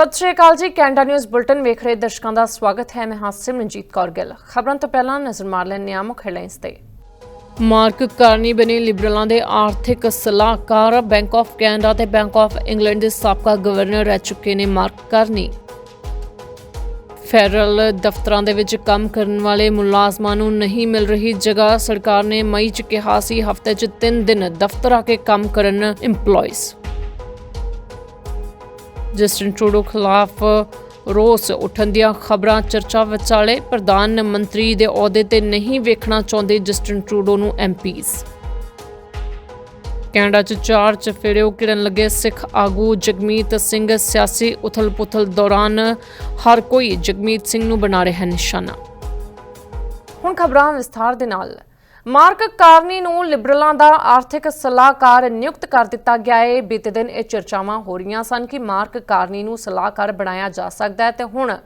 ਸਤਿ ਸ਼੍ਰੀ ਅਕਾਲ ਜੀ, Canada news bulletin ਵੇਖ ਰਹੇ ਦਰਸ਼ਕਾਂ ਦਾ ਸਵਾਗਤ ਹੈ। ਮੈਂ ਹਾਂ ਸਿਮਰਨਜੀਤ ਕੌਰ ਗਿੱਲ। ਖਬਰਾਂ ਤੋਂ ਪਹਿਲਾਂ ਨਜ਼ਰ ਮਾਰ ਲੈਂਦੇ ਹਾਂ ਮੁੱਖ ਹੈਡਲਾਈਨਸ ਤੇ। ਮਾਰਕ ਕਾਰਨੀ ਬਣੇ ਲਿਬਰਲਾਂ ਦੇ ਆਰਥਿਕ ਸਲਾਹਕਾਰ। ਬੈਂਕ ਆਫ ਕੈਨੇਡਾ ਤੇ ਬੈਂਕ ਆਫ ਇੰਗਲੈਂਡ ਦੇ ਸਾਬਕਾ ਗਵਰਨਰ ਰਹਿ ਚੁੱਕੇ ਨੇ ਮਾਰਕ ਕਾਰਨੀ। ਫੈਡਰਲ ਦਫ਼ਤਰਾਂ ਦੇ ਵਿੱਚ ਕੰਮ ਕਰਨ ਵਾਲੇ ਮੁਲਾਜ਼ਮਾਂ ਨੂੰ ਨਹੀਂ ਮਿਲ ਰਹੀ ਜਗ੍ਹਾ। ਸਰਕਾਰ ਨੇ ਮਈ 'ਚ ਕਿਹਾ ਸੀ, ਹਫ਼ਤੇ 'ਚ 3 ਦਿਨ ਦਫ਼ਤਰ ਆ ਕੇ ਕੰਮ ਕਰਨ EMPLOYEES ਜਸਟਿਨ ਟਰੂਡੋ ਖਿਲਾਫ ਰੋਸ ਉੱਠਣ ਦੀਆਂ ਖਬਰਾਂ ਚਰਚਾ ਵਿਚਾਲੇ ਪ੍ਰਧਾਨ ਮੰਤਰੀ ਦੇ ਅਹੁਦੇ ਤੇ ਨਹੀਂ ਵੇਖਣਾ ਚਾਹੁੰਦੇ ਜਸਟਿਨ ਟਰੂਡੋ ਨੂੰ ਐਮਪੀਜ਼। ਕੈਨੇਡਾ 'ਚ ਚਾਰ ਚਫੇਰੇ ਉਕਿਰਨ ਲੱਗੇ ਸਿੱਖ ਆਗੂ ਜਗਮੀਤ ਸਿੰਘ ਸਿਆਸੀ ਉਥਲ-ਪੁਥਲ ਦੌਰਾਨ ਹਰ ਕੋਈ ਜਗਮੀਤ ਸਿੰਘ ਨੂੰ ਬਣਾ ਰਿਹਾ ਨਿਸ਼ਾਨਾ। ਹੁਣ ਖਬਰਾਂ ਵਿਸਥਾਰ ਦੇ ਨਾਲ। ਮਾਰਕ ਕਾਰਨੀ ਨੂੰ ਲਿਬਰਲਾਂ ਦਾ ਆਰਥਿਕ ਸਲਾਹਕਾਰ ਨਿਯੁਕਤ ਕਰ ਦਿੱਤਾ ਗਿਆ ਹੈ ਬੀਤੇ ਦਿਨ ਇਹ ਚਰਚਾਵਾਂ ਹੋ ਰਹੀਆਂ ਸਨ ਕਿ ਮਾਰਕ ਕਾਰਨੀ ਨੂੰ ਸਲਾਹਕਾਰ ਬਣਾਇਆ ਜਾ ਸਕਦਾ ਹੈ ਤੇ ਹੁਣ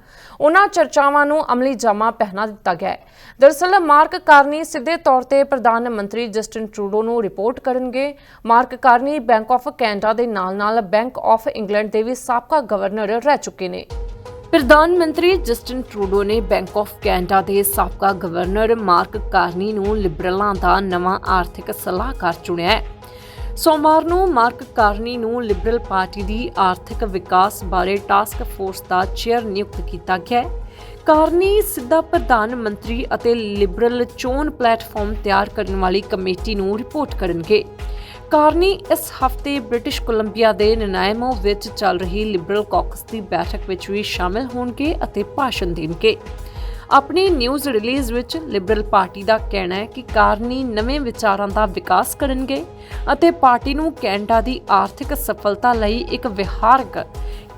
ਉਹਨਾਂ ਚਰਚਾਵਾਂ ਨੂੰ ਅਮਲੀ ਜਾਮਾ ਪਹਿਨਾ ਦਿੱਤਾ ਗਿਆ ਹੈ। ਦਰਅਸਲ ਮਾਰਕ ਕਾਰਨੀ ਸਿੱਧੇ ਤੌਰ ਤੇ ਪ੍ਰਧਾਨ ਮੰਤਰੀ ਜਸਟਿਨ ਟਰੂਡੋ ਨੂੰ ਰਿਪੋਰਟ ਕਰਨਗੇ। Mark Carney bank of Canada ਦੇ ਨਾਲ-ਨਾਲ ਬੈਂਕ ਆਫ ਇੰਗਲੈਂਡ ਦੇ ਵੀ ਸਾਬਕਾ ਗਵਰਨਰ ਰਹਿ ਚੁੱਕੇ ਨੇ। ਪ੍ਰਧਾਨ ਮੰਤਰੀ ਜਸਟਿਨ ਟਰੂਡੋ ਨੇ ਬੈਂਕ ਆਫ ਕੈਨੇਡਾ ਦੇ ਸਾਬਕਾ ਗਵਰਨਰ ਮਾਰਕ ਕਾਰਨੀ ਨੂੰ ਲਿਬਰਲਾਂ ਦਾ ਨਵਾਂ ਆਰਥਿਕ ਸਲਾਹਕਾਰ ਚੁਣਿਆ ਹੈ। ਸੋਮਵਾਰ ਨੂੰ ਮਾਰਕ ਕਾਰਨੀ ਨੂੰ ਲਿਬਰਲ ਪਾਰਟੀ ਦੀ ਆਰਥਿਕ ਵਿਕਾਸ ਬਾਰੇ ਟਾਸਕ ਫੋਰਸ ਦਾ ਚੇਅਰ ਨਿਯੁਕਤ ਕੀਤਾ ਗਿਆ ਹੈ। ਕਾਰਨੀ ਸਿੱਧਾ ਪ੍ਰਧਾਨ ਮੰਤਰੀ ਅਤੇ ਲਿਬਰਲ ਚੋਣ ਪਲੇਟਫਾਰਮ ਤਿਆਰ ਕਰਨ ਵਾਲੀ ਕਮੇਟੀ ਨੂੰ ਰਿਪੋਰਟ ਕਰਨਗੇ। ਕਾਰਨੀ ਇਸ ਹਫ਼ਤੇ ਬ੍ਰਿਟਿਸ਼ ਕੋਲੰਬੀਆ ਦੇ ਨਨਾਇਮੋ ਵਿੱਚ ਚੱਲ ਰਹੀ ਲਿਬਰਲ ਕਾਕਸ ਦੀ ਬੈਠਕ ਵਿੱਚ ਵੀ ਸ਼ਾਮਿਲ ਹੋਣਗੇ ਅਤੇ ਭਾਸ਼ਣ ਦੇਣਗੇ। ਆਪਣੀ ਨਿਊਜ਼ ਰਿਲੀਜ਼ ਵਿੱਚ ਲਿਬਰਲ ਪਾਰਟੀ ਦਾ ਕਹਿਣਾ ਹੈ ਕਿ ਕਾਰਨੀ ਨਵੇਂ ਵਿਚਾਰਾਂ ਦਾ ਵਿਕਾਸ ਕਰਨਗੇ ਅਤੇ ਪਾਰਟੀ ਨੂੰ ਕੈਨੇਡਾ ਦੀ ਆਰਥਿਕ ਸਫਲਤਾ ਲਈ ਇੱਕ ਵਿਹਾਰਕ,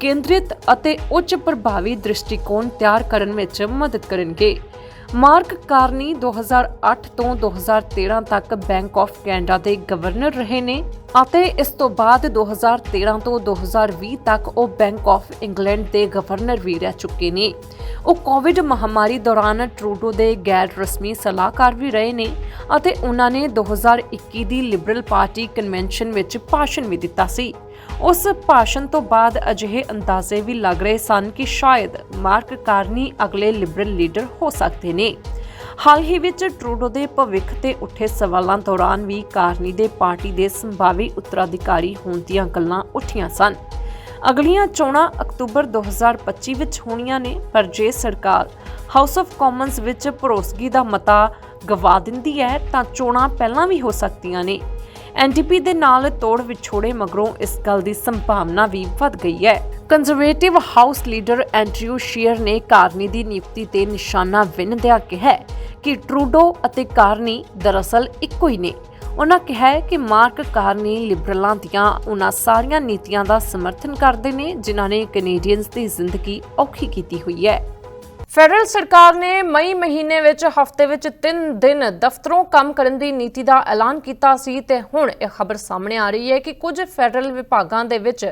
ਕੇਂਦਰਿਤ ਅਤੇ ਉੱਚ ਪ੍ਰਭਾਵੀ ਦ੍ਰਿਸ਼ਟੀਕੋਣ ਤਿਆਰ ਕਰਨ ਵਿੱਚ ਮਦਦ ਕਰਨਗੇ। ਮਾਰਕ ਕਾਰਨੀ 2008 ਤੋਂ 2013 ਤੱਕ ਬੈਂਕ ਆਫ ਕੈਨੇਡਾ ਦੇ ਗਵਰਨਰ ਰਹੇ ਨੇ ਅਤੇ ਇਸ ਤੋਂ ਬਾਅਦ 2013 ਤੋਂ 2020 ਤੱਕ ਉਹ ਬੈਂਕ ਆਫ ਇੰਗਲੈਂਡ ਦੇ ਗਵਰਨਰ ਵੀ ਰਹਿ ਚੁੱਕੇ ਨੇ। ਉਹ ਕੋਵਿਡ ਮਹਾਮਾਰੀ ਦੌਰਾਨ ਟਰੂਡੋ ਦੇ ਗੈਰ ਰਸਮੀ ਸਲਾਹਕਾਰ ਵੀ ਰਹੇ ਨੇ ਅਤੇ ਉਹਨਾਂ ਨੇ 2021 ਦੀ ਲਿਬਰਲ ਪਾਰਟੀ ਕਨਵੈਨਸ਼ਨ ਵਿੱਚ ਭਾਸ਼ਣ ਵੀ ਦਿੱਤਾ ਸੀ। ਉਸ ਭਾਸ਼ਣ ਤੋਂ ਬਾਅਦ ਅਜਿਹੇ ਅੰਦਾਜ਼ੇ ਵੀ ਲੱਗ ਰਹੇ ਸਨ ਕਿ ਸ਼ਾਇਦ ਮਾਰਕ ਕਾਰਨੀ ਅਗਲੇ ਲਿਬਰਲ ਲੀਡਰ ਹੋ ਸਕਦੇ ਨੇ। ਹਾਲ ਹੀ ਵਿੱਚ ਟਰੂਡੋ ਦੇ ਭਵਿੱਖ ਤੇ ਉੱਠੇ ਸਵਾਲਾਂ ਦੌਰਾਨ ਵੀ ਕਾਰਨੀ ਦੇ ਪਾਰਟੀ ਦੇ ਸੰਭਾਵੀ ਉੱਤਰਾਧਿਕਾਰੀ ਹੋਣ ਦੀਆਂ ਗੱਲਾਂ ਉੱਠੀਆਂ ਸਨ। ਅਗਲੀਆਂ ਚੋਣਾਂ ਅਕਤੂਬਰ 2025 ਵਿੱਚ ਹੋਣੀਆਂ ਨੇ, ਪਰ ਜੇ ਸਰਕਾਰ ਹਾਊਸ ਆਫ ਕਾਮਨਸ ਵਿੱਚ ਭਰੋਸਗੀ ਦਾ ਮਤਾ ਗਵਾ ਦਿੰਦੀ ਹੈ, ਤਾਂ ਚੋਣਾਂ ਪਹਿਲਾਂ ਵੀ ਹੋ ਸਕਦੀਆਂ ਨੇ। ਐਨਡੀਪੀ ਦੇ ਨਾਲ ਤੋੜ ਵਿਛੋੜੇ ਮਗਰੋਂ ਇਸ ਗੱਲ ਦੀ ਸੰਭਾਵਨਾ ਵੀ ਵੱਧ ਗਈ ਹੈ। Conservative House leader Andrew Scheer ਨੇ ਕਾਰਨੀ ਦੀ ਨਿਯੁਕਤੀ ਤੇ ਨਿਸ਼ਾਨਾ ਵਿੰਨਦਿਆਂ ਕਿਹਾ ਕਿ ਟਰੂਡੋ ਅਤੇ ਕਾਰਨੀ ਦਰਅਸਲ ਇੱਕੋ ਹੀ ਨੇ। ਉਹਨਾਂ ਕਿਹਾ ਹੈ ਕਿ ਮਾਰਕ ਕਾਰਨੀ ਲਿਬਰਲਾਂ ਦੀਆਂ ਉਹਨਾਂ ਸਾਰੀਆਂ ਨੀਤੀਆਂ ਦਾ ਸਮਰਥਨ ਕਰਦੇ ਨੇ, ਜਿਨ੍ਹਾਂ ਨੇ ਕੈਨੇਡੀਅਨਸ ਦੀ ਜ਼ਿੰਦਗੀ ਔਖੀ ਕੀਤੀ ਹੋਈ ਹੈ। ਫੈਡਰਲ ਸਰਕਾਰ ਨੇ ਮਈ ਮਹੀਨੇ ਵਿੱਚ ਹਫ਼ਤੇ ਵਿੱਚ 3 ਦਿਨ ਦਫ਼ਤਰੋਂ ਕੰਮ ਕਰਨ ਦੀ ਨੀਤੀ ਦਾ ਐਲਾਨ ਕੀਤਾ ਸੀ ਤੇ ਹੁਣ ਇਹ ਖਬਰ ਸਾਹਮਣੇ ਆ ਰਹੀ ਹੈ ਕਿ ਕੁਝ ਫੈਡਰਲ ਵਿਭਾਗਾਂ ਦੇ ਵਿੱਚ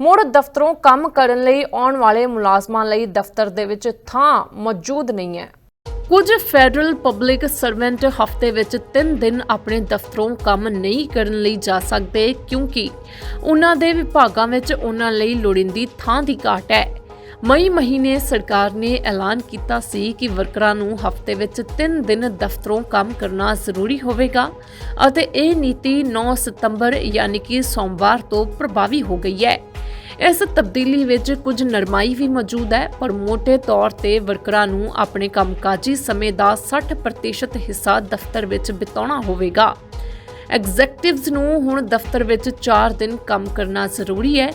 ਮੁੜ ਦਫ਼ਤਰੋਂ ਕੰਮ ਕਰਨ ਲਈ ਆਉਣ ਵਾਲੇ ਮੁਲਾਜ਼ਮਾਂ ਲਈ ਦਫ਼ਤਰ ਦੇ ਵਿੱਚ ਥਾਂ ਮੌਜੂਦ ਨਹੀਂ ਹੈ। ਕੁਝ ਫੈਡਰਲ ਪਬਲਿਕ ਸਰਵੈਂਟ ਹਫ਼ਤੇ ਵਿੱਚ 3 ਦਿਨ ਆਪਣੇ ਦਫ਼ਤਰੋਂ ਕੰਮ ਨਹੀਂ ਕਰਨ ਲਈ ਜਾ ਸਕਦੇ ਕਿਉਂਕਿ ਉਹਨਾਂ ਦੇ ਵਿਭਾਗਾਂ ਵਿੱਚ ਉਹਨਾਂ ਲਈ ਲੋੜੀਂਦੀ ਥਾਂ ਦੀ ਘਾਟ ਹੈ। ਮਈ ਮਹੀਨੇ ਸਰਕਾਰ ਨੇ ਐਲਾਨ ਕੀਤਾ ਸੀ ਕਿ ਵਰਕਰਾਂ ਨੂੰ ਹਫ਼ਤੇ ਵਿੱਚ 3 ਦਿਨ ਦਫ਼ਤਰੋਂ ਕੰਮ ਕਰਨਾ ਜ਼ਰੂਰੀ ਹੋਵੇਗਾ ਅਤੇ ਇਹ ਨੀਤੀ 9 ਸਤੰਬਰ ਯਾਨੀ ਕਿ ਸੋਮਵਾਰ ਤੋਂ ਪ੍ਰਭਾਵੀ ਹੋ ਗਈ ਹੈ। ਇਸ ਤਬਦੀਲੀ ਵਿੱਚ ਕੁਝ ਨਰਮਾਈ ਵੀ ਮੌਜੂਦ ਹੈ, ਪਰ ਮੋٹے ਤੌਰ ਤੇ ਵਰਕਰਾਂ ਨੂੰ ਆਪਣੇ ਕੰਮਕਾਜੀ ਸਮੇਂ ਦਾ 60% ਹਿੱਸਾ ਦਫ਼ਤਰ ਵਿੱਚ ਬਿਤਾਉਣਾ ਹੋਵੇਗਾ। ਐਗਜ਼ੈਕਟਿਵਸ ਨੂੰ ਹੁਣ ਦਫ਼ਤਰ ਵਿੱਚ 4 ਦਿਨ ਕੰਮ ਕਰਨਾ ਜ਼ਰੂਰੀ ਹੈ।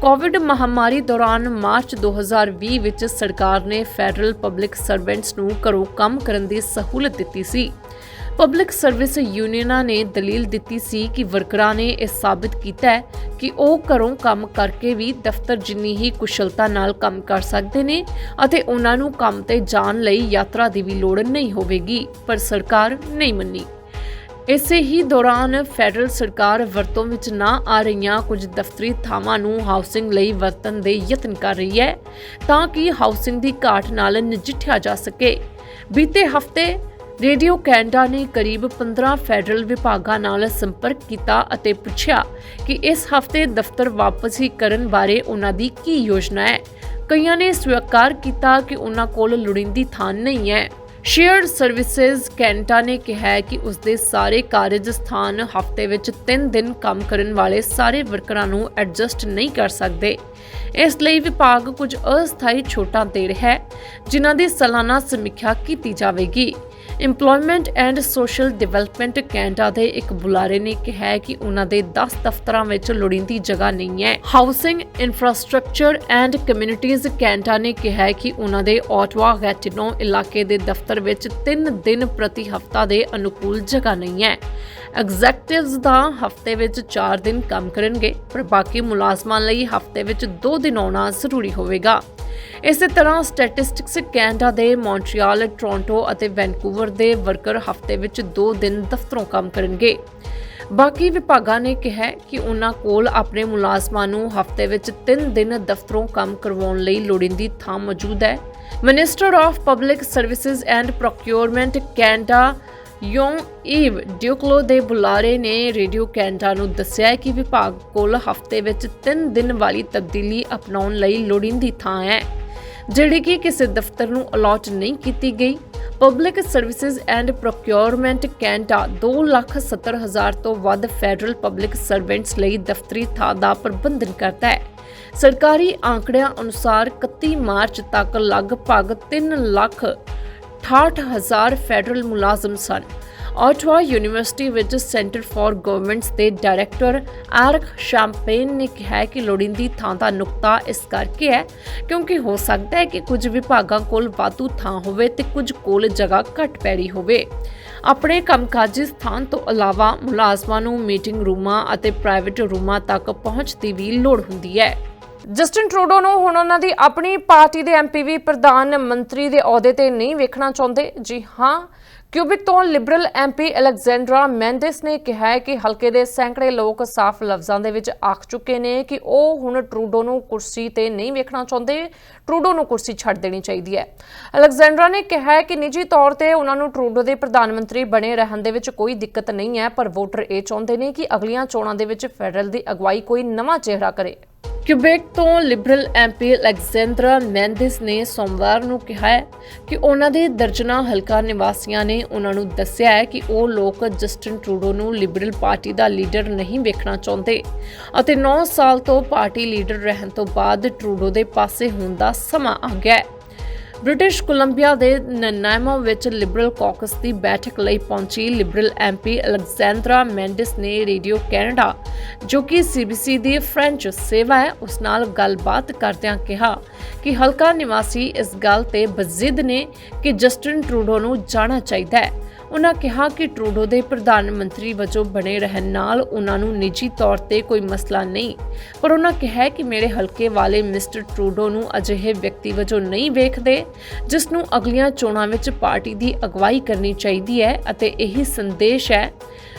ਕੋਵਿਡ ਮਹਾਮਾਰੀ ਦੌਰਾਨ ਮਾਰਚ 2020 ਵਿੱਚ ਸਰਕਾਰ ਨੇ ਫੈਡਰਲ ਪਬਲਿਕ ਸਰਵੈਂਟਸ ਨੂੰ ਘਰੋਂ ਕੰਮ ਕਰਨ ਦੀ ਸਹੂਲਤ ਦਿੱਤੀ ਸੀ। ਪਬਲਿਕ ਸਰਵਿਸ ਯੂਨੀਅਨਾਂ ਨੇ ਦਲੀਲ ਦਿੱਤੀ ਸੀ ਕਿ ਵਰਕਰਾਂ ਨੇ ਇਹ ਸਾਬਿਤ ਕੀਤਾ ਹੈ ਕਿ ਉਹ ਘਰੋਂ ਕੰਮ ਕਰਕੇ ਵੀ ਦਫ਼ਤਰ ਜਿੰਨੀ ਹੀ ਕੁਸ਼ਲਤਾ ਨਾਲ ਕੰਮ ਕਰ ਸਕਦੇ ਨੇ ਅਤੇ ਉਹਨਾਂ ਨੂੰ ਕੰਮ ਤੇ ਜਾਣ ਲਈ ਯਾਤਰਾ ਦੀ ਵੀ ਲੋੜ ਨਹੀਂ ਹੋਵੇਗੀ, ਪਰ ਸਰਕਾਰ ਨਹੀਂ ਮੰਨੀ। ਇਸੇ ਹੀ ਦੌਰਾਨ ਫੈਡਰਲ ਸਰਕਾਰ ਵਰਤੋਂ ਵਿੱਚ ਨਾ ਆ ਰਹੀਆਂ ਕੁਝ ਦਫ਼ਤਰੀ ਥਾਵਾਂ ਨੂੰ ਹਾਊਸਿੰਗ ਲਈ ਵਰਤਣ ਦੇ ਯਤਨ ਕਰ ਰਹੀ ਹੈ, ਤਾਂ ਕਿ ਹਾਊਸਿੰਗ ਦੀ ਘਾਟ ਨਾਲ ਨਜਿੱਠਿਆ ਜਾ ਸਕੇ। ਬੀਤੇ ਹਫ਼ਤੇ ਰੇਡੀਓ ਕੈਨੇਡਾ ਨੇ ਕਰੀਬ 15 ਫੈਡਰਲ ਵਿਭਾਗਾਂ ਨਾਲ ਸੰਪਰਕ ਕੀਤਾ ਅਤੇ ਪੁੱਛਿਆ ਕਿ ਇਸ ਹਫ਼ਤੇ ਦਫ਼ਤਰ ਵਾਪਸੀ ਕਰਨ ਬਾਰੇ ਉਹਨਾਂ ਦੀ ਕੀ ਯੋਜਨਾ ਹੈ। ਕਈਆਂ ਨੇ ਸਵੀਕਾਰ ਕੀਤਾ ਕਿ ਉਹਨਾਂ ਕੋਲ ਲੋੜੀਂਦੀ ਥਾਂ ਨਹੀਂ ਹੈ। ਸ਼ੇਅਰਡ ਸਰਵਿਸਿਜ਼ ਕੈਂਟਾ ਨੇ ਕਿਹਾ ਹੈ ਕਿ ਉਸਦੇ ਸਾਰੇ ਕਾਰਜ ਸਥਾਨ ਹਫ਼ਤੇ ਵਿੱਚ 3 ਦਿਨ ਕੰਮ ਕਰਨ ਵਾਲੇ ਸਾਰੇ ਵਰਕਰਾਂ ਨੂੰ ਐਡਜਸਟ ਨਹੀਂ ਕਰ ਸਕਦੇ। ਇਸ ਲਈ ਵਿਭਾਗ ਕੁਝ ਅਸਥਾਈ ਛੋਟਾਂ ਦੇ ਰਿਹਾ ਹੈ, ਜਿਨ੍ਹਾਂ ਦੀ ਸਾਲਾਨਾ ਸਮੀਖਿਆ ਕੀਤੀ ਜਾਵੇਗੀ। Employment and social development Canada ਦੇ ਇੱਕ ਬੁਲਾਰੇ ਨੇ ਕਿਹਾ ਕਿ ਉਹਨਾਂ ਦੇ 10 ਦਫ਼ਤਰਾਂ ਵਿੱਚ ਲੋੜੀਂਦੀ ਜਗ੍ਹਾ ਨਹੀਂ ਹੈ। Housing infrastructure and communities Canada ਨੇ ਕਿਹਾ ਕਿ ਉਹਨਾਂ ਦੇ ਆਟਵਾ ਗੈਟਿਨੋ ਇਲਾਕੇ ਦੇ ਦਫ਼ਤਰ ਵਿੱਚ 3 ਦਿਨ ਪ੍ਰਤੀ ਹਫ਼ਤਾ ਦੇ ਅਨੁਕੂਲ ਜਗ੍ਹਾ ਨਹੀਂ ਹੈ। ਐਗਜ਼ੈਕਟਿਵਸ ਦਾ ਹਫ਼ਤੇ ਵਿੱਚ 4 ਦਿਨ ਕੰਮ ਕਰਨਗੇ, ਪਰ ਬਾਕੀ ਮੁਲਾਜ਼ਮਾਂ ਲਈ ਹਫ਼ਤੇ ਵਿੱਚ 2 ਦਿਨ ਆਉਣਾ ਜ਼ਰੂਰੀ ਹੋਵੇਗਾ। ਇਸੇ ਤਰ੍ਹਾਂ ਸਟੈਟਿਸਟਿਕਸ ਕੈਨੇਡਾ ਦੇ ਮੌਂਟਰੀਅਲ ਟੋਰਾਂਟੋ ਅਤੇ ਵੈਨਕੂਵਰ ਦੇ ਵਰਕਰ ਹਫ਼ਤੇ ਵਿੱਚ 2 ਦਿਨ ਦਫ਼ਤਰੋਂ ਕੰਮ ਕਰਨਗੇ। ਬਾਕੀ ਵਿਭਾਗਾਂ ਨੇ ਕਿਹਾ ਕਿ ਉਹਨਾਂ ਕੋਲ ਆਪਣੇ ਮੁਲਾਜ਼ਮਾਂ ਨੂੰ ਹਫ਼ਤੇ ਵਿੱਚ 3 ਦਿਨ ਦਫ਼ਤਰੋਂ ਕੰਮ ਕਰਵਾਉਣ ਲਈ ਲੋੜੀਂਦੀ ਥਾਂ ਮੌਜੂਦ ਹੈ। Minister of public services and procurement Canada Yong Yves Duclos ਦੇ ਬੁਲਾਰੇ ਨੇ ਰੇਡੀਓ ਕੈਨੇਡਾ ਨੂੰ ਦੱਸਿਆ ਕਿ ਵਿਭਾਗ ਕੋਲ ਹਫ਼ਤੇ ਵਿੱਚ 3 ਦਿਨ ਵਾਲੀ ਤਬਦੀਲੀ ਅਪਣਾਉਣ ਲਈ ਲੋੜੀਂਦੀ ਥਾਂ ਹੈ, ਜਿਹੜੀ ਕਿ ਕਿਸੇ ਦਫ਼ਤਰ ਨੂੰ ਅਲਾਟ ਨਹੀਂ ਕੀਤੀ ਗਈ। Public services and procurement Canada 270000 ਤੋਂ ਵੱਧ ਫੈਡਰਲ ਪਬਲਿਕ ਸਰਵੈਂਟਸ ਲਈ ਦਫ਼ਤਰੀ ਥਾਂ ਦਾ ਪ੍ਰਬੰਧਨ ਕਰਦਾ ਹੈ। ਸਰਕਾਰੀ ਆંકੜਿਆਂ ਅਨੁਸਾਰ 31 ਮਾਰਚ ਤੱਕ ਲਗਭਗ 3 ਲੱਖ 68000 ਫੈਡਰਲ ਮੁਲਾਜ਼ਮ ਸਨ। ਆਟਵਾ ਯੂਨੀਵਰਸਿਟੀ ਵਿੱਚ ਸੈਂਟਰ ਫਾਰ ਗਵਰਨਮੈਂਟਸ ਦੇ ਡਾਇਰੈਕਟਰ ਆਰਕ ਸ਼ੈਂਪੇਨ ਨੇ ਕਿਹਾ ਕਿ ਲੋੜੀਂਦੀ ਥਾਂ ਦਾ ਨੁਕਤਾ ਇਸ ਕਰਕੇ ਹੈ ਕਿਉਂਕਿ ਹੋ ਸਕਦਾ ਹੈ ਕਿ ਕੁਝ ਵਿਭਾਗਾਂ ਕੋਲ ਵਾਧੂ ਥਾਂ ਹੋਵੇ ਤੇ ਕੁਝ ਕੋਲ ਜਗ੍ਹਾ ਘੱਟ ਪੈ ਰਹੀ ਹੋਵੇ। ਆਪਣੇ ਕੰਮਕਾਜੀ ਸਥਾਨ ਤੋਂ ਇਲਾਵਾ ਮੁਲਾਜ਼ਮਾਂ ਨੂੰ ਮੀਟਿੰਗ ਰੂਮਾਂ ਅਤੇ ਪ੍ਰਾਈਵੇਟ ਰੂਮਾਂ ਤੱਕ ਪਹੁੰਚ ਦੀ ਵੀ ਲੋੜ ਹੁੰਦੀ ਹੈ। ਜਸਟਿਨ ਟਰੂਡੋ ਨੂੰ ਹੁਣ ਉਹਨਾਂ ਦੀ ਆਪਣੀ ਪਾਰਟੀ ਦੇ ਐਮਪੀ ਵੀ ਪ੍ਰਧਾਨ ਮੰਤਰੀ ਦੇ ਅਹੁਦੇ ਤੇ ਨਹੀਂ ਵੇਖਣਾ ਚਾਹੁੰਦੇ। ਜੀ ਹਾਂ, ਕਿਊਬਿਕ ਤੋਂ ਲਿਬਰਲ ਐਮਪੀ ਅਲੈਗਜ਼ੈਂਡਰਾ ਮੈਂਡਿਸ ਨੇ ਕਿਹਾ ਹੈ ਕਿ ਹਲਕੇ ਦੇ ਸੈਂਕੜੇ ਲੋਕ ਸਾਫ਼ ਲਫ਼ਜ਼ਾਂ ਦੇ ਵਿੱਚ ਆਖ ਚੁੱਕੇ ਨੇ ਕਿ ਉਹ ਹੁਣ ਟਰੂਡੋ ਨੂੰ ਕੁਰਸੀ ਤੇ ਨਹੀਂ ਵੇਖਣਾ ਚਾਹੁੰਦੇ। ਟਰੂਡੋ ਨੂੰ ਕੁਰਸੀ ਛੱਡ ਦੇਣੀ ਚਾਹੀਦੀ ਹੈ। ਅਲੈਗਜ਼ੈਂਡਰਾ ਨੇ ਕਿਹਾ ਹੈ ਕਿ ਨਿੱਜੀ ਤੌਰ ਤੇ ਉਹਨਾਂ ਨੂੰ ਟਰੂਡੋ ਦੇ ਪ੍ਰਧਾਨ ਮੰਤਰੀ ਬਣੇ ਰਹਿਣ ਦੇ ਵਿੱਚ ਕੋਈ ਦਿੱਕਤ ਨਹੀਂ ਹੈ, ਪਰ ਵੋਟਰ ਇਹ ਚਾਹੁੰਦੇ ਨੇ ਕਿ ਅਗਲੀਆਂ ਚੋਣਾਂ ਦੇ ਵਿੱਚ ਫੈਡਰਲ ਦੀ ਅਗਵਾਈ ਕੋਈ ਨਵਾਂ ਚਿਹਰਾ ਕਰੇ। ਕਿਊਬੈਕ ਤੋਂ ਲਿਬਰਲ ਐਮਪੀ ਅਲੈਗਜ਼ੈਂਡਰਾ ਮੈਂਡਿਸ ਨੇ ਸੋਮਵਾਰ ਨੂੰ ਕਿਹਾ ਕਿ ਉਹਨਾਂ ਦੇ ਦਰਜਨਾ ਹਲਕਾ ਨਿਵਾਸੀਆਂ ਨੇ ਉਹਨਾਂ ਨੂੰ ਦੱਸਿਆ ਹੈ ਕਿ ਉਹ ਲੋਕ ਜਸਟਿਨ ਟਰੂਡੋ ਨੂੰ ਲਿਬਰਲ ਪਾਰਟੀ ਦਾ ਲੀਡਰ ਨਹੀਂ ਵੇਖਣਾ ਚਾਹੁੰਦੇ ਅਤੇ 9 ਸਾਲ ਤੋਂ ਪਾਰਟੀ ਲੀਡਰ ਰਹਿਣ ਤੋਂ ਬਾਅਦ ਟਰੂਡੋ ਦੇ ਪਾਸੇ ਹੋਣ ਦਾ ਸਮਾਂ ਆ ਗਿਆ ਹੈ। ਬ੍ਰਿਟਿਸ਼ ਕੋਲੰਬੀਆ ਦੇ ਨਨਾਇਮਾ ਵਿੱਚ ਲਿਬਰਲ ਕਾਕਸ ਦੀ ਬੈਠਕ ਲਈ ਪਹੁੰਚੀ ਲਿਬਰਲ ਐਮਪੀ ਅਲੈਗਜ਼ੈਂਡਰਾ ਮੈਂਡਿਸ ਨੇ ਰੇਡੀਓ ਕੈਨੇਡਾ, ਜੋ ਕਿ ਸੀਬੀਸੀ ਦੀ ਫ੍ਰੈਂਚ ਸੇਵਾ ਹੈ, ਉਸ ਨਾਲ ਗੱਲਬਾਤ ਕਰਦਿਆਂ ਕਿਹਾ ਕਿ ਹਲਕਾ ਨਿਵਾਸੀ ਇਸ ਗੱਲ ਤੇ ਬਜ਼ਿੱਦ ਨੇ ਕਿ ਜਸਟਿਨ ਟਰੂਡੋ ਨੂੰ ਜਾਣਾ ਚਾਹੀਦਾ ਹੈ। ਉਹਨਾਂ ਕਿਹਾ ਕਿ ਟਰੂਡੋ ਦੇ ਪ੍ਰਧਾਨ ਮੰਤਰੀ ਵਜੋਂ ਬਣੇ ਰਹਿਣ ਨਾਲ ਉਹਨਾਂ ਨੂੰ ਨਿੱਜੀ ਤੌਰ ਤੇ ਕੋਈ ਮਸਲਾ ਨਹੀਂ, ਪਰ ਉਹਨਾਂ ਕਿਹਾ ਕਿ ਮੇਰੇ ਹਲਕੇ ਵਾਲੇ ਮਿਸਟਰ ਟਰੂਡੋ ਨੂੰ ਅਜਿਹੇ ਵਿਅਕਤੀ ਵਜੋਂ ਨਹੀਂ ਵੇਖਦੇ, ਜਿਸ ਨੂੰ ਅਗਲੀਆਂ ਚੋਣਾਂ ਵਿੱਚ ਪਾਰਟੀ ਦੀ ਅਗਵਾਈ ਕਰਨੀ ਚਾਹੀਦੀ ਹੈ ਅਤੇ ਇਹੀ ਸੰਦੇਸ਼ ਹੈ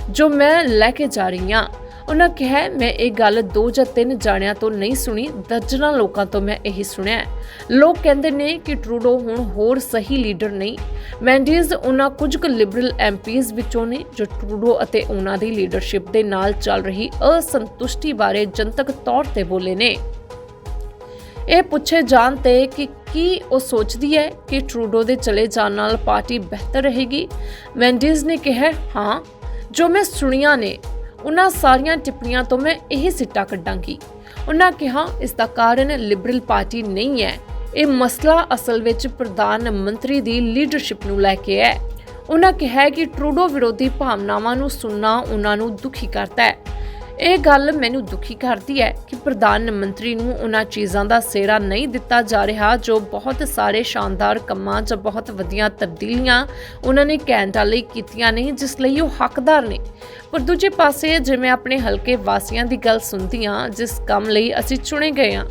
ਜੋ ਮੈਂ ਲੈ ਕੇ ਜਾ ਰਹੀ ਹਾਂ। ਉਹਨਾਂ ਕਿਹਾ, ਮੈਂ ਇਹ ਗੱਲ ਦੋ ਜਾਂ ਤਿੰਨ ਜਾਣਿਆਂ ਤੋਂ ਨਹੀਂ ਸੁਣੀ, ਦਰਜਨਾਂ ਲੋਕਾਂ ਤੋਂ ਮੈਂ ਇਹੀ ਸੁਣਿਆ ਲੋਕ ਕਹਿੰਦੇ ਨੇ ਕਿ ਟਰੂਡੋ ਹੁਣ ਹੋਰ ਸਹੀ ਲੀਡਰ ਨਹੀਂ। ਮੈਂਡੀਜ਼ ਉਹਨਾਂ ਕੁਝ ਕੁ ਲਿਬਰਲ ਐਮਪੀਜ਼ ਵਿੱਚੋਂ ਨੇ ਜੋ ਟਰੂਡੋ ਅਤੇ ਉਹਨਾਂ ਦੀ ਲੀਡਰਸ਼ਿਪ ਦੇ ਨਾਲ ਚੱਲ ਰਹੀ ਅਸੰਤੁਸ਼ਟੀ ਬਾਰੇ ਜਨਤਕ ਤੌਰ ਤੇ ਬੋਲੇ ਨੇ। ਇਹ ਪੁੱਛੇ ਜਾਣ ਤੇ ਕਿ ਕੀ ਉਹ ਸੋਚਦੀ ਹੈ ਕਿ ਟਰੂਡੋ ਦੇ ਚਲੇ ਜਾਣ ਨਾਲ ਪਾਰਟੀ ਬਿਹਤਰ ਰਹੇਗੀ? ਮੈਂਡੀਜ਼ ਨੇ ਕਿਹਾ, ਹਾਂ, ਜੋ ਮੈਂ ਸੁਣੀਆਂ ਨੇ ਉਹਨਾਂ ਸਾਰੀਆਂ ਟਿੱਪਣੀਆਂ ਤੋਂ ਮੈਂ ਇਹ ਸਿੱਟਾ ਕੱਢਾਂਗੀ। ਉਹਨਾਂ ਕਿਹਾ, ਇਸ ਦਾ ਕਾਰਨ ਲਿਬਰਲ ਪਾਰਟੀ ਨਹੀਂ ਹੈ। ਇਹ ਮਸਲਾ ਅਸਲ ਵਿੱਚ ਪ੍ਰਧਾਨ ਮੰਤਰੀ ਦੀ ਲੀਡਰਸ਼ਿਪ ਨੂੰ ਲੈ ਕੇ ਹੈ। ਉਹਨਾਂ ਕਿਹਾ ਕਿ ਟਰੂਡੋ ਵਿਰੋਧੀ ਭਾਵਨਾਵਾਂ ਨੂੰ ਸੁਣਨਾ ਉਹਨਾਂ ਨੂੰ ਦੁਖੀ ਕਰਦਾ ਹੈ। ਇਹ ਗੱਲ ਮੈਨੂੰ ਦੁਖੀ ਕਰਦੀ ਹੈ ਕਿ ਪ੍ਰਧਾਨ ਮੰਤਰੀ ਨੂੰ ਉਹਨਾਂ ਚੀਜ਼ਾਂ ਦਾ ਸਿਹਰਾ ਨਹੀਂ ਦਿੱਤਾ ਜਾ ਰਿਹਾ, ਜੋ ਬਹੁਤ ਸਾਰੇ ਸ਼ਾਨਦਾਰ ਕੰਮਾਂ 'ਚ ਬਹੁਤ ਵਧੀਆ ਤਬਦੀਲੀਆਂ ਉਹਨਾਂ ਨੇ ਕੈਨੇਡਾ ਲਈ ਕੀਤੀਆਂ ਨੇ, ਜਿਸ ਲਈ ਉਹ ਹੱਕਦਾਰ ਨੇ। ਪਰ ਦੂਜੇ ਪਾਸੇ, ਜਿਵੇਂ ਆਪਣੇ ਹਲਕੇ ਵਾਸੀਆਂ ਦੀ ਗੱਲ ਸੁਣਦੀ ਹਾਂ, ਜਿਸ ਕੰਮ ਲਈ ਅਸੀਂ ਚੁਣੇ ਗਏ ਹਾਂ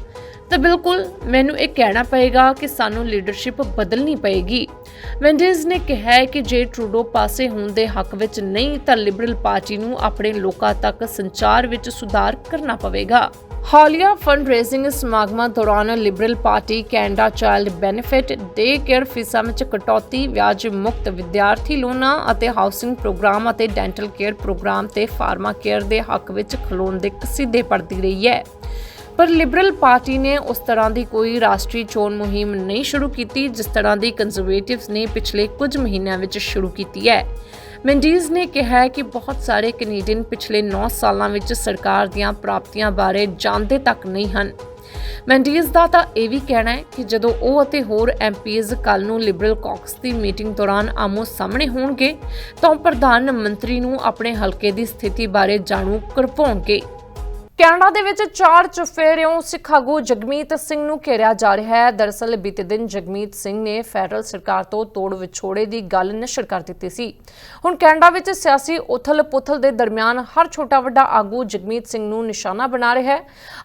ਤਾਂ ਬਿਲਕੁਲ ਮੈਨੂੰ ਇਹ ਕਹਿਣਾ ਪਏਗਾ ਕਿ ਸਾਨੂੰ ਲੀਡਰਸ਼ਿਪ ਬਦਲਣੀ ਪਏਗੀ। ਵੈਂਡੀਜ਼ ਨੇ ਕਿਹਾ ਹੈ ਕਿ ਜੇ ਟਰੂਡੋ ਪਾਸੇ ਹੋਣ ਦੇ ਹੱਕ ਵਿੱਚ ਨਹੀਂ, ਤਾਂ ਲਿਬਰਲ ਪਾਰਟੀ ਨੂੰ ਆਪਣੇ ਲੋਕਾਂ ਤੱਕ ਸੰਚਾਰ ਵਿੱਚ ਸੁਧਾਰ ਕਰਨਾ ਪਵੇਗਾ। ਹਾਲੀਆ ਫੰਡ ਰੇਜ਼ਿੰਗ ਸਮਾਗਮਾਂ ਦੌਰਾਨ Liberal party Canada child benefit day care ਫੀਸਾਂ ਵਿੱਚ ਕਟੌਤੀ, ਵਿਆਜ ਮੁਕਤ ਵਿਦਿਆਰਥੀ ਲੋਨਾਂ ਅਤੇ ਹਾਊਸਿੰਗ ਪ੍ਰੋਗਰਾਮ ਅਤੇ ਡੈਂਟਲ ਕੇਅਰ ਪ੍ਰੋਗਰਾਮ ਤੇ ਫਾਰਮਾ ਕੇਅਰ ਦੇ ਹੱਕ ਵਿੱਚ ਖਲੋਣ ਦੇ ਕਸੀਦੇ ਪੜਦੀ ਰਹੀ ਹੈ। ਪਰ ਲਿਬਰਲ ਪਾਰਟੀ ਨੇ ਉਸ ਤਰ੍ਹਾਂ ਦੀ ਕੋਈ ਰਾਸ਼ਟਰੀ ਚੋਣ ਮੁਹਿੰਮ ਨਹੀਂ ਸ਼ੁਰੂ ਕੀਤੀ, ਜਿਸ ਤਰ੍ਹਾਂ ਦੀ ਕੰਜ਼ਰਵੇਟਿਵਸ ਨੇ ਪਿਛਲੇ ਕੁਝ ਮਹੀਨਿਆਂ ਵਿੱਚ ਸ਼ੁਰੂ ਕੀਤੀ ਹੈ। ਮੈਂਡੀਜ਼ ਨੇ ਕਿਹਾ ਕਿ ਬਹੁਤ ਸਾਰੇ ਕੈਨੇਡੀਅਨ ਪਿਛਲੇ 9 ਸਾਲਾਂ ਵਿੱਚ ਸਰਕਾਰ ਦੀਆਂ ਪ੍ਰਾਪਤੀਆਂ ਬਾਰੇ ਜਾਣਦੇ ਤੱਕ ਨਹੀਂ ਹਨ। ਮੈਂਡੀਜ਼ ਦਾ ਤਾਂ ਇਹ ਵੀ ਕਹਿਣਾ ਹੈ ਕਿ ਜਦੋਂ ਉਹ ਅਤੇ ਹੋਰ ਐਮਪੀਜ਼ ਕੱਲ ਨੂੰ ਲਿਬਰਲ ਕਾਕਸ ਦੀ ਮੀਟਿੰਗ ਦੌਰਾਨ ਆਮੋ ਸਾਹਮਣੇ ਹੋਣਗੇ, ਤਾਂ ਉਹ ਪ੍ਰਧਾਨ ਮੰਤਰੀ ਨੂੰ ਆਪਣੇ ਹਲਕੇ ਦੀ ਸਥਿਤੀ ਬਾਰੇ ਜਾਣੂ ਕਰਵਾਉਣਗੇ। ਕੈਨੇਡਾ ਦੇ ਵਿੱਚ ਚਾਰ ਚੁਫੇਰਿਓਂ ਸਿੱਖ ਆਗੂ ਜਗਮੀਤ ਸਿੰਘ ਨੂੰ ਘੇਰਿਆ ਜਾ ਰਿਹਾ ਹੈ। ਦਰਅਸਲ ਬੀਤੇ ਦਿਨ ਜਗਮੀਤ ਸਿੰਘ ਨੇ ਫੈਡਰਲ ਸਰਕਾਰ ਤੋਂ ਤੋੜ ਵਿਛੋੜੇ ਦੀ ਗੱਲ ਨਸ਼ਰ ਕਰ ਦਿੱਤੀ ਸੀ। ਹੁਣ ਕੈਨੇਡਾ ਵਿੱਚ ਸਿਆਸੀ ਉਥਲ-ਪੁਥਲ ਦੇ ਦਰਮਿਆਨ ਹਰ ਛੋਟਾ ਵੱਡਾ ਆਗੂ ਜਗਮੀਤ ਸਿੰਘ ਨੂੰ ਨਿਸ਼ਾਨਾ ਬਣਾ ਰਿਹਾ ਹੈ।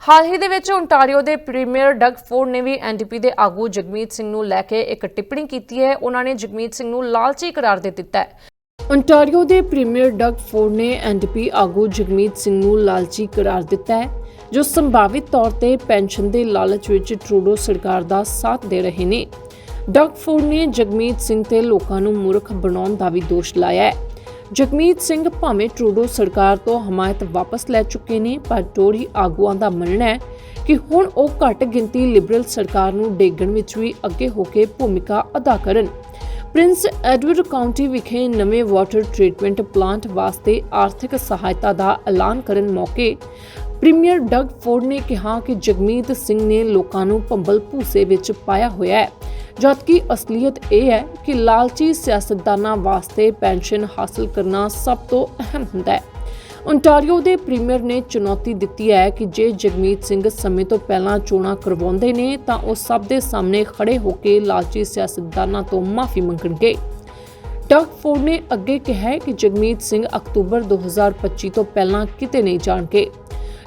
ਹਾਲ ਹੀ ਦੇ ਵਿੱਚ ਓਨਟਾਰੀਓ ਦੇ ਪ੍ਰੀਮੀਅਰ ਡਗ ਫੋਰਡ ਨੇ ਵੀ ਐਨਡੀਪੀ ਦੇ ਆਗੂ ਜਗਮੀਤ ਸਿੰਘ ਨੂੰ ਲੈ ਕੇ ਇੱਕ ਟਿੱਪਣੀ ਕੀਤੀ ਹੈ। ਉਹਨਾਂ ਨੇ ਜਗਮੀਤ ਸਿੰਘ ਨੂੰ ਲਾਲਚੀ ਕਰਾਰ ਦੇ ਦਿੱਤਾ ਹੈ। ਓਨਟਾਰੀਓ ਦੇ ਪ੍ਰੀਮੀਅਰ ਡਗ ਫੋਰਡ ਨੇ ਐਨਡੀਪੀ ਆਗੂ ਜਗਮੀਤ ਸਿੰਘ ਨੂੰ ਲਾਲਚੀ ਕਰਾਰ ਦਿੱਤਾ ਹੈ, ਜੋ ਸੰਭਾਵਿਤ ਤੌਰ ਤੇ ਪੈਨਸ਼ਨ ਦੇ ਲਾਲਚ ਵਿੱਚ ਟਰੂਡੋ ਸਰਕਾਰ ਦਾ ਸਾਥ ਦੇ ਰਹੇ ਨੇ। ਡਗ ਫੋਰਡ ਨੇ ਜਗਮੀਤ ਸਿੰਘ ਤੇ ਲੋਕਾਂ ਨੂੰ ਮੂਰਖ ਬਣਾਉਣ ਦਾ ਵੀ ਦੋਸ਼ ਲਾਇਆ ਹੈ। ਜਗਮੀਤ ਸਿੰਘ ਭਾਵੇਂ ਟਰੂਡੋ ਸਰਕਾਰ ਤੋਂ ਹਮਾਇਤ ਵਾਪਸ ਲੈ ਚੁੱਕੇ ਨੇ, ਪਰ ਟੋਰੀ ਆਗੂਆਂ ਦਾ ਮੰਨਣਾ ਹੈ ਕਿ ਹੁਣ ਉਹ ਘੱਟ ਗਿਣਤੀ ਲਿਬਰਲ ਸਰਕਾਰ ਨੂੰ ਡੇਗਣ ਵਿੱਚ ਵੀ ਅੱਗੇ ਹੋ ਕੇ ਭੂਮਿਕਾ ਅਦਾ ਕਰਨ। ਪ੍ਰਿੰਸ ਐਡਵਰਡ ਕਾਉਂਟੀ ਵਿਖੇ ਨਵੇਂ ਵਾਟਰ ਟ੍ਰੀਟਮੈਂਟ ਪਲਾਂਟ ਵਾਸਤੇ ਆਰਥਿਕ ਸਹਾਇਤਾ ਦਾ ਐਲਾਨ ਕਰਨ ਮੌਕੇ ਪ੍ਰੀਮੀਅਰ ਡਗ ਫੋਰਡ ਨੇ ਕਿਹਾ ਕਿ ਜਗਮੀਤ ਸਿੰਘ ਨੇ ਲੋਕਾਂ ਨੂੰ ਭੰਬਲ ਭੂਸੇ ਵਿੱਚ ਪਾਇਆ ਹੋਇਆ ਹੈ, ਜਦਕਿ ਅਸਲੀਅਤ ਇਹ ਹੈ ਕਿ ਲਾਲਚੀ ਸਿਆਸਤਦਾਨਾਂ ਵਾਸਤੇ ਪੈਨਸ਼ਨ ਹਾਸਲ ਕਰਨਾ ਸਭ ਤੋਂ ਅਹਿਮ ਹੁੰਦਾ ਹੈ। ਓਨਟਾਰੀਓ ਦੇ ਪ੍ਰੀਮੀਅਰ ਨੇ ਚੁਣੌਤੀ ਦਿੱਤੀ ਹੈ ਕਿ ਜੇ ਜਗਮੀਤ ਸਿੰਘ ਸਮੇਂ ਤੋਂ ਪਹਿਲਾਂ ਚੋਣਾਂ ਕਰਵਾਉਂਦੇ ਨੇ, ਤਾਂ ਉਹ ਸਭ ਦੇ ਸਾਹਮਣੇ ਖੜੇ ਹੋ ਕੇ ਲਾਲਚੀ ਸਿਆਸਤਦਾਨਾਂ ਤੋਂ ਮਾਫੀ ਮੰਗਣਗੇ। ਡਾਕ ਫੋਰਡ ਨੇ ਅੱਗੇ ਕਿਹਾ ਕਿ ਜਗਮੀਤ ਸਿੰਘ ਅਕਤੂਬਰ 2025 ਤੋਂ ਪਹਿਲਾਂ ਕਿਤੇ ਨਹੀਂ ਜਾਣਗੇ।